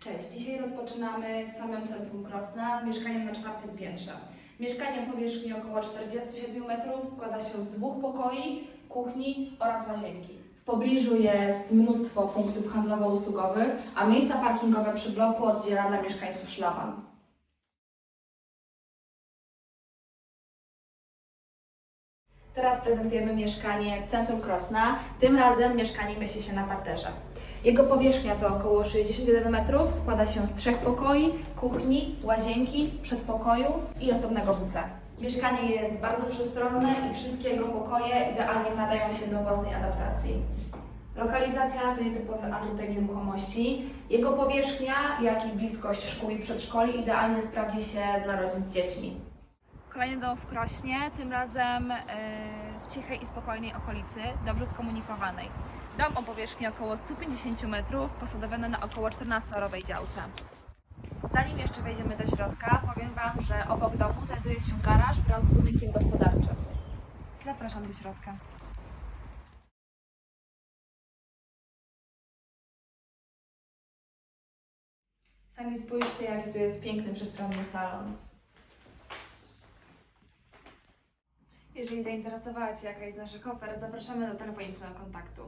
Cześć, dzisiaj rozpoczynamy w samym centrum Krosna z mieszkaniem na czwartym piętrze. Mieszkanie o powierzchni około 47 metrów składa się z dwóch pokoi, kuchni oraz łazienki. W pobliżu jest mnóstwo punktów handlowo-usługowych, a miejsca parkingowe przy bloku oddziela dla mieszkańców szlaban. Teraz prezentujemy mieszkanie w centrum Krosna. Tym razem mieszkanie mieści się na parterze. Jego powierzchnia to około 61 metrów, składa się z trzech pokoi, kuchni, łazienki, przedpokoju i osobnego WC. Mieszkanie jest bardzo przestronne i wszystkie jego pokoje idealnie nadają się do własnej adaptacji. Lokalizacja to nietypowy atut nieruchomości. Jego powierzchnia, jak i bliskość szkół i przedszkoli idealnie sprawdzi się dla rodzin z dziećmi. Kolejny dom w Krośnie, tym razem yy, w cichej i spokojnej okolicy, dobrze skomunikowanej. Dom o powierzchni około 150 metrów, posadowiony na około 14-rowej działce. Zanim jeszcze wejdziemy do środka, powiem Wam, że obok domu znajduje się garaż wraz z budynkiem gospodarczym. Zapraszam do środka. Sami spójrzcie, jaki tu jest piękny, przestronny salon. Jeżeli zainteresowała Cię jakaś z naszych ofert, zapraszamy do telefonicznego kontaktu.